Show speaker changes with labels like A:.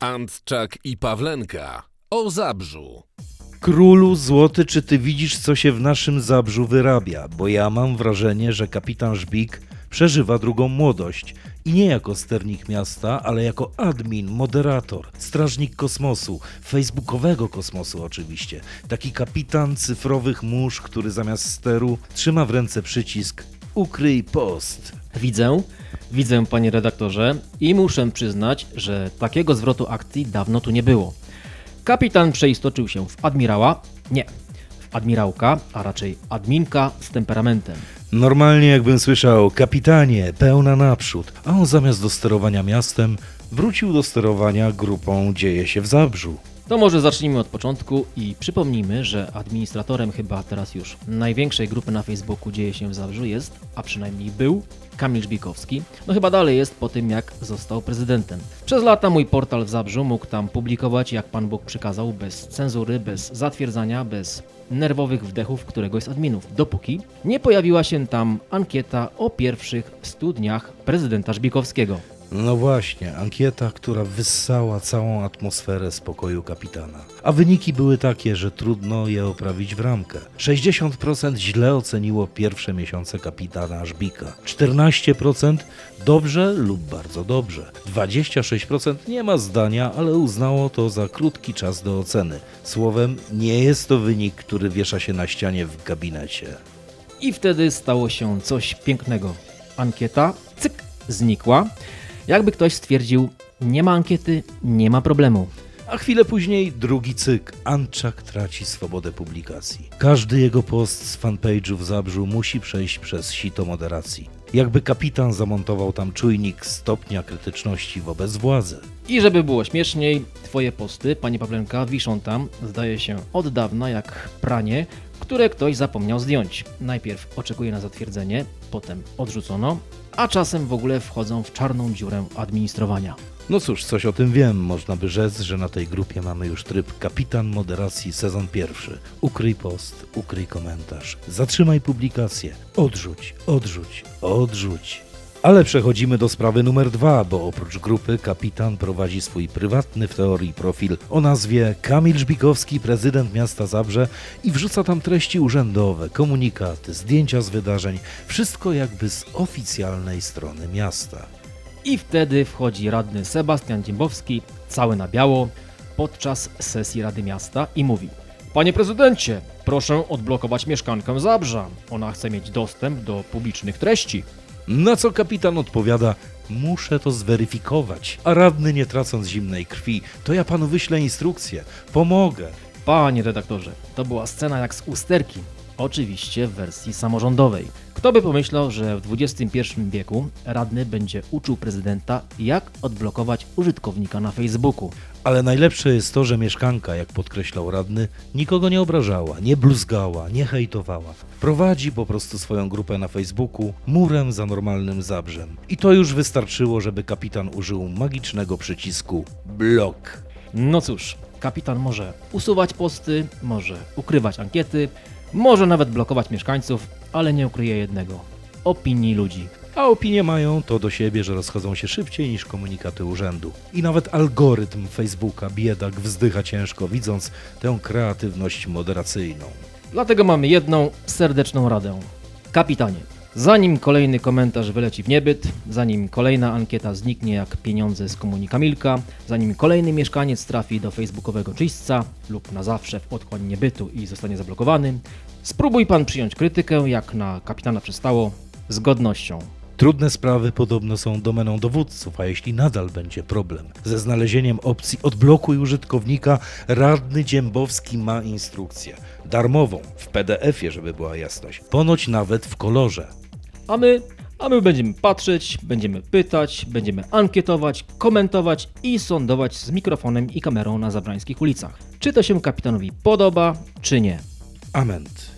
A: Antczak i Pawlenka o Zabrzu.
B: Królu złoty, czy ty widzisz, co się w naszym Zabrzu wyrabia? Bo ja mam wrażenie, że kapitan Żbik przeżywa drugą młodość. I nie jako sternik miasta, ale jako admin, moderator, strażnik kosmosu, facebookowego kosmosu oczywiście. Taki kapitan cyfrowych mórz, który zamiast steru trzyma w ręce przycisk ukryj post.
C: Widzę, widzę panie redaktorze i muszę przyznać, że takiego zwrotu akcji dawno tu nie było. Kapitan przeistoczył się w admirała, nie, w admirałka, a raczej adminka z temperamentem.
B: Normalnie jakbym słyszał kapitanie, pełna naprzód, a on zamiast do sterowania miastem wrócił do sterowania grupą Dzieje się w Zabrzu.
C: To może zacznijmy od początku i przypomnijmy, że administratorem chyba teraz już największej grupy na Facebooku dzieje się w Zabrzu jest, a przynajmniej był, Kamil Żbikowski. No chyba dalej jest po tym, jak został prezydentem. Przez lata mój portal w Zabrzu mógł tam publikować, jak Pan Bóg przykazał, bez cenzury, bez zatwierdzania, bez nerwowych wdechów któregoś z adminów, dopóki nie pojawiła się tam ankieta o pierwszych studniach prezydenta Żbikowskiego.
B: No właśnie, ankieta, która wyssała całą atmosferę spokoju kapitana. A wyniki były takie, że trudno je oprawić w ramkę. 60% źle oceniło pierwsze miesiące kapitana Żbika. 14% dobrze lub bardzo dobrze. 26% nie ma zdania, ale uznało to za krótki czas do oceny. Słowem, nie jest to wynik, który wiesza się na ścianie w gabinecie.
C: I wtedy stało się coś pięknego. Ankieta, cyk, znikła. Jakby ktoś stwierdził, nie ma ankiety, nie ma problemu.
B: A chwilę później drugi cyk. Anczak traci swobodę publikacji. Każdy jego post z fanpage'u w Zabrzu musi przejść przez sito moderacji. Jakby kapitan zamontował tam czujnik stopnia krytyczności wobec władzy.
C: I żeby było śmieszniej, twoje posty, panie Pawlenka, wiszą tam, zdaje się, od dawna jak pranie, które ktoś zapomniał zdjąć. Najpierw oczekuje na zatwierdzenie, potem odrzucono, a czasem w ogóle wchodzą w czarną dziurę administrowania.
B: No cóż, coś o tym wiem. Można by rzec, że na tej grupie mamy już tryb kapitan moderacji sezon pierwszy. Ukryj post, ukryj komentarz, zatrzymaj publikację, odrzuć, odrzuć, odrzuć. Ale przechodzimy do sprawy numer dwa, bo oprócz grupy kapitan prowadzi swój prywatny w teorii profil o nazwie Kamil Żbikowski, prezydent miasta Zabrze i wrzuca tam treści urzędowe, komunikaty, zdjęcia z wydarzeń, wszystko jakby z oficjalnej strony miasta.
C: I wtedy wchodzi radny Sebastian Dziembowski, cały na biało, podczas sesji Rady Miasta i mówi Panie prezydencie, proszę odblokować mieszkankę Zabrza. Ona chce mieć dostęp do publicznych treści.
B: Na co kapitan odpowiada: Muszę to zweryfikować. A radny, nie tracąc zimnej krwi, to ja panu wyślę instrukcję. Pomogę.
C: Panie redaktorze, to była scena jak z usterki. Oczywiście w wersji samorządowej. Kto by pomyślał, że w XXI wieku radny będzie uczył prezydenta, jak odblokować użytkownika na Facebooku.
B: Ale najlepsze jest to, że mieszkanka, jak podkreślał radny, nikogo nie obrażała, nie bluzgała, nie hejtowała. Prowadzi po prostu swoją grupę na Facebooku murem za normalnym zabrzem. I to już wystarczyło, żeby kapitan użył magicznego przycisku blok.
C: No cóż, kapitan może usuwać posty, może ukrywać ankiety, może nawet blokować mieszkańców, ale nie ukryje jednego opinii ludzi.
B: A opinie mają to do siebie, że rozchodzą się szybciej niż komunikaty urzędu. I nawet algorytm Facebooka biedak wzdycha ciężko, widząc tę kreatywność moderacyjną.
C: Dlatego mamy jedną serdeczną radę. Kapitanie, zanim kolejny komentarz wyleci w niebyt, zanim kolejna ankieta zniknie jak pieniądze z komunika Milka, zanim kolejny mieszkaniec trafi do facebookowego czyśćca lub na zawsze w otchłań niebytu i zostanie zablokowany, spróbuj pan przyjąć krytykę, jak na kapitana przystało, z godnością.
B: Trudne sprawy podobno są domeną dowódców, a jeśli nadal będzie problem ze znalezieniem opcji odblokuj użytkownika, radny Dziębowski ma instrukcję. Darmową, w PDF-ie, żeby była jasność. Ponoć nawet w kolorze.
C: A my, a my będziemy patrzeć, będziemy pytać, będziemy ankietować, komentować i sądować z mikrofonem i kamerą na zabrańskich ulicach. Czy to się kapitanowi podoba, czy nie.
B: Ament.